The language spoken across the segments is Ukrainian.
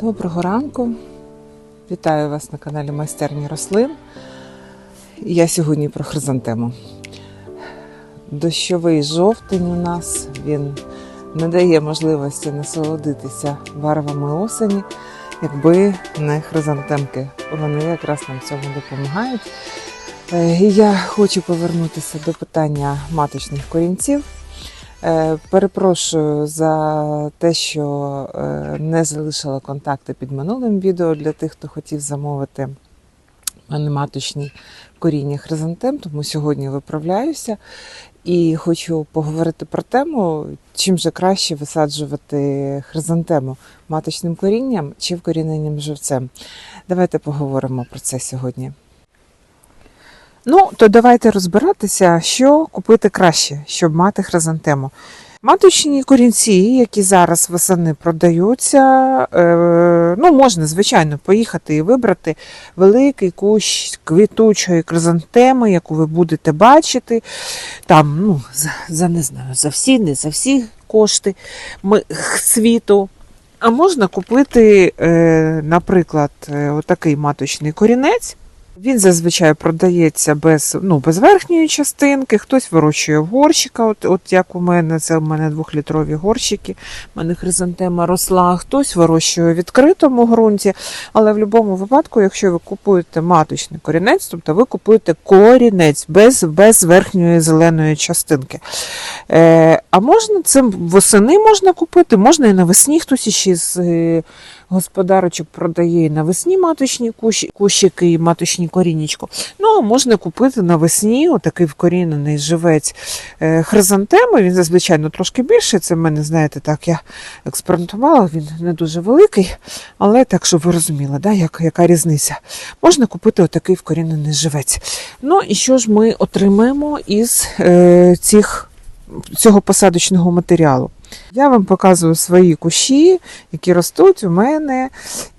Доброго ранку. Вітаю вас на каналі Майстерні рослин. Я сьогодні про хризантему. Дощовий жовтень у нас він не дає можливості насолодитися барвами осені, якби не хризантемки. Вони якраз нам цьому допомагають. Е, я хочу повернутися до питання маточних корінців. Е, Перепрошую за те, що е, не залишила контакти під минулим відео для тих, хто хотів замовити мене маточні коріння хризантем, тому сьогодні виправляюся і хочу поговорити про тему, чим же краще висаджувати хризантему маточним корінням чи вкоріненням живцем. Давайте поговоримо про це сьогодні. Ну, то давайте розбиратися, що купити краще, щоб мати хризантему. Маточні корінці, які зараз восени продаються, е, ну, можна, звичайно, поїхати і вибрати великий кущ квітучої хризантеми, яку ви будете бачити. Там, ну, за, за не знаю, за всі, не за всі кошти світу. А можна купити, е, наприклад, е, отакий маточний корінець. Він зазвичай продається без, ну, без верхньої частинки, хтось вирощує в горщика, от, от як у мене, це у мене двохлітрові горщики, у мене хризантема росла, хтось вирощує в відкритому ґрунті. Але в будь-якому випадку, якщо ви купуєте маточний корінець, тобто ви купуєте корінець без, без верхньої зеленої частинки. Е, а можна цим восени можна купити, можна і навесні хтось іще з е, господарочок продає навесні маточні кущ- кущики і маточні корінечко. Ну, можна купити навесні отакий вкорінений живець е, хризантеми. Він зазвичай ну, трошки більший. Це в мене, знаєте, так я експериментувала, він не дуже великий, але так, щоб ви розуміли, да, як, яка різниця. Можна купити отакий вкорінений живець. Ну і що ж ми отримаємо із е, цих, цього посадочного матеріалу? Я вам показую свої кущі, які ростуть у мене.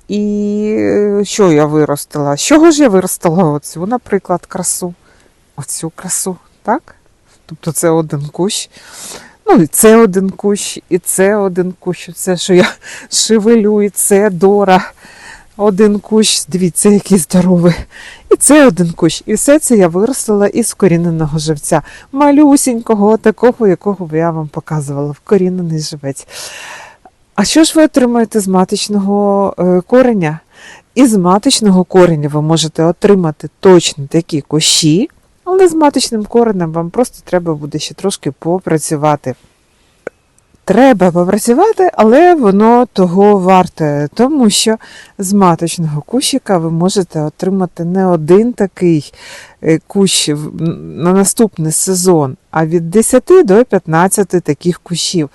І е, що я виростила? З чого ж я виростила оцю, наприклад, красу? Оцю красу, так? Тобто це один кущ. Ну, і це один кущ, і це один кущ. Це, що я шевелю, і це Дора. Один кущ, дивіться, який здоровий. І це один кущ. І все це я виростила із вкоріненого живця. Малюсінького, такого, якого я вам показувала, вкорінений живець. А що ж ви отримаєте з маточного е, кореня? Із маточного кореня ви можете отримати точно такі кущі, але з маточним коренем вам просто треба буде ще трошки попрацювати. Треба попрацювати, але воно того варте, тому що з маточного кущика ви можете отримати не один такий е, кущ на наступний сезон, а від 10 до 15 таких кущів.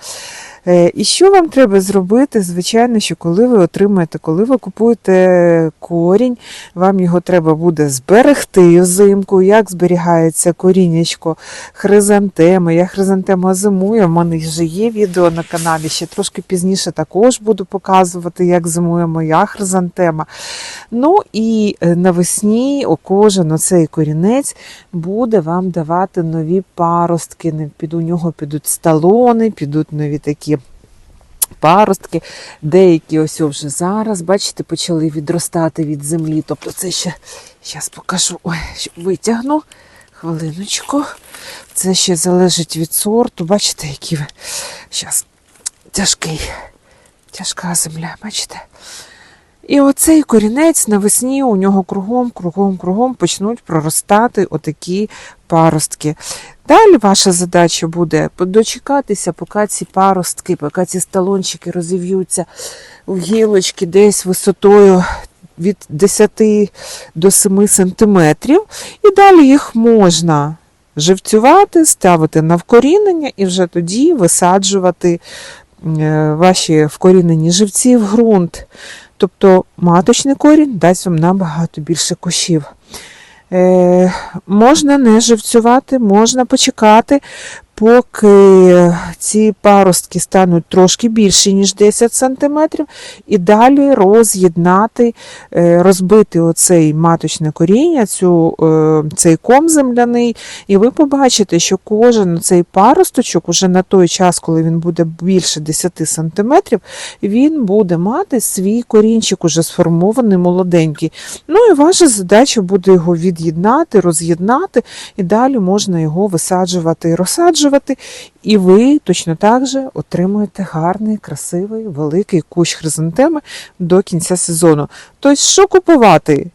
Е, І що вам треба зробити? Звичайно, що коли ви отримаєте, коли ви купуєте корінь, вам його треба буде зберегти взимку, як зберігається корінечко хризантеми. Я хризантема зимую, в мене вже є відео на каналі, ще трошки пізніше також буду показувати, як зимує моя хризантема. Ну і е, навесні кожен оцей корінець буде вам давати нові паростки. Під у нього підуть сталони, підуть нові такі. Паростки, деякі ось вже зараз, бачите, почали відростати від землі. Тобто це ще, зараз покажу, ой, витягну, хвилиночку. Це ще залежить від сорту. Бачите, який. Зараз тяжкий, тяжка земля, бачите? І оцей корінець навесні у нього кругом, кругом, кругом почнуть проростати отакі паростки. Далі ваша задача буде дочекатися, поки ці паростки, поки ці сталончики розів'ються в гілочки десь висотою від 10 до 7 сантиметрів. І далі їх можна живцювати, ставити на вкорінення і вже тоді висаджувати е, ваші вкорінені живці в ґрунт. Тобто маточний корінь дасть вам набагато більше кущів. Е, можна не живцювати, можна почекати, поки ці паростки стануть трошки більші, ніж 10 см, і далі роз'єднати, е, розбити оцей маточне коріння, цю, е, цей ком земляний, і ви побачите, що кожен цей паросточок, уже на той час, коли він буде більше 10 см, він буде мати свій корінчик уже сформований, молоденький. Ну і ваша задача буде його від'єднати, роз'єднати, і далі можна його висаджувати і розсаджувати. І ви точно так же отримуєте гарний, красивий, великий кущ хризантеми до кінця сезону. Тобто, що купувати?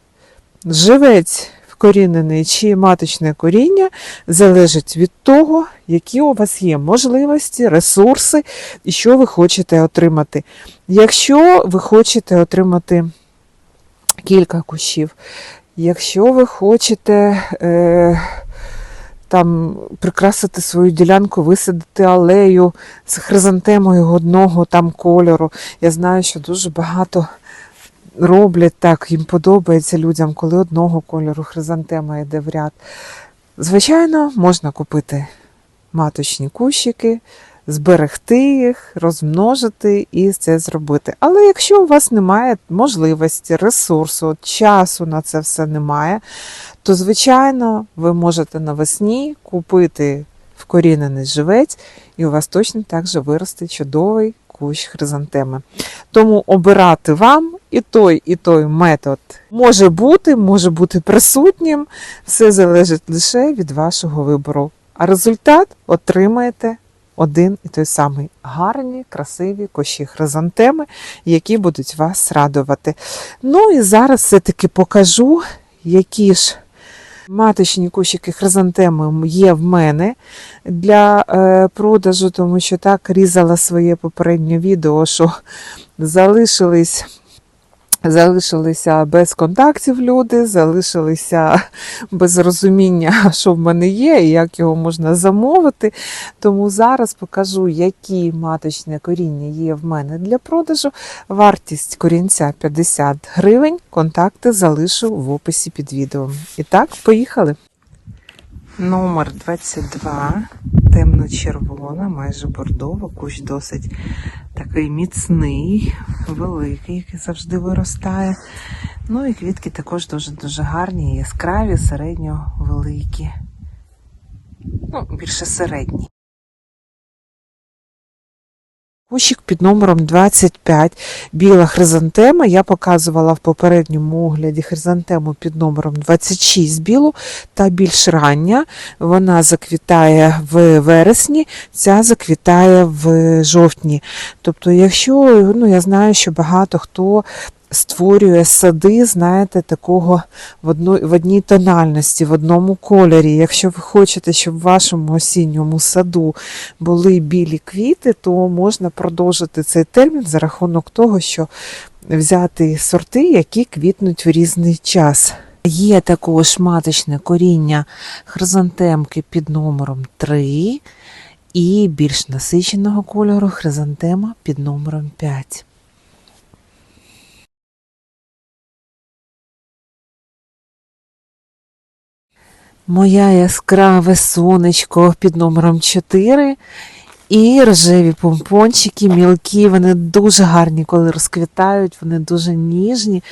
Живець вкорінений чи маточне коріння залежить від того, які у вас є можливості, ресурси і що ви хочете отримати. Якщо ви хочете отримати кілька кущів, якщо ви хочете е, там прикрасити свою ділянку, висадити алею з хризантемою одного там кольору. Я знаю, що дуже багато роблять так, їм подобається людям, коли одного кольору хризантема йде в ряд. Звичайно, можна купити маточні кущики, зберегти їх, розмножити і це зробити. Але якщо у вас немає можливості, ресурсу, часу на це все немає, то, звичайно, ви можете навесні купити вкорінений живець, і у вас точно так же виросте чудовий кущ хризантеми. Тому обирати вам і той, і той метод може бути, може бути присутнім. Все залежить лише від вашого вибору. А результат отримаєте один і той самий гарні, красиві кущі хризантеми, які будуть вас радувати. Ну і зараз все-таки покажу, які ж маточні кущики хризантеми є в мене для е, продажу, тому що так різала своє попереднє відео, що залишились. Залишилися без контактів люди, залишилися без розуміння, що в мене є і як його можна замовити. Тому зараз покажу, які маточне коріння є в мене для продажу. Вартість корінця 50 гривень. Контакти залишу в описі під відео. І так, поїхали. Номер 22, темно-червона, майже бордова, кущ досить такий міцний, великий, який завжди виростає. Ну і квітки також дуже-дуже гарні, яскраві, середньо великі. Ну, більше середні. Кущик під номером 25, біла хризантема. Я показувала в попередньому огляді хризантему під номером 26 білу та більш рання. Вона заквітає в вересні, ця заквітає в жовтні. Тобто, якщо ну, я знаю, що багато хто створює сади, знаєте, такого в, одно, в одній тональності, в одному кольорі. Якщо ви хочете, щоб в вашому осінньому саду були білі квіти, то можна продовжити цей термін за рахунок того, що взяти сорти, які квітнуть в різний час. Є також маточне коріння хризантемки під номером 3 і більш насиченого кольору хризантема під номером 5. Моя яскраве сонечко під номером 4. І рожеві помпончики, мілкі, вони дуже гарні, коли розквітають, вони дуже ніжні.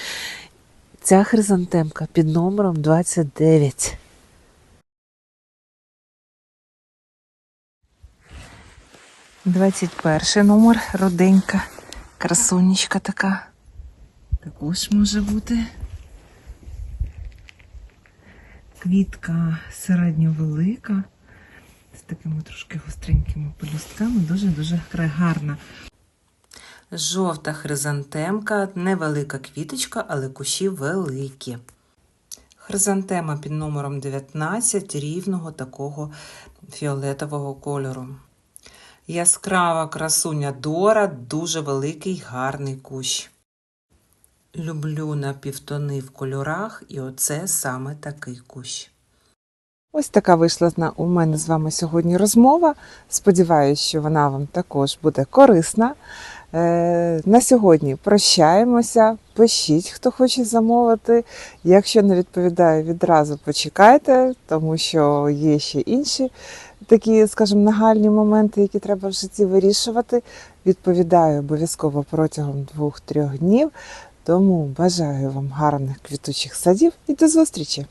Ця хризантемка під номером 29. Двадцять перший номер, роденька, красунечка така. Також може бути. Квітка середньовелика, з такими трошки гостренькими пелюстками, дуже-дуже гарна. Жовта хризантемка, невелика квіточка, але кущі великі. Хризантема під номером 19 рівного такого фіолетового кольору. Яскрава красуня Дора, дуже великий гарний кущ. Люблю напівтони в кольорах, і оце саме такий кущ. Ось така вийшла у мене з вами сьогодні розмова. Сподіваюсь, що вона вам також буде корисна. Е, на сьогодні прощаємося. Пишіть, хто хоче замовити. Якщо не відповідаю відразу, почекайте, тому що є ще інші такі, скажімо, нагальні моменти, які треба в житті вирішувати, відповідаю обов'язково протягом двох-трьох днів. Тому бажаю вам гарних квітучих садів і до зустрічі!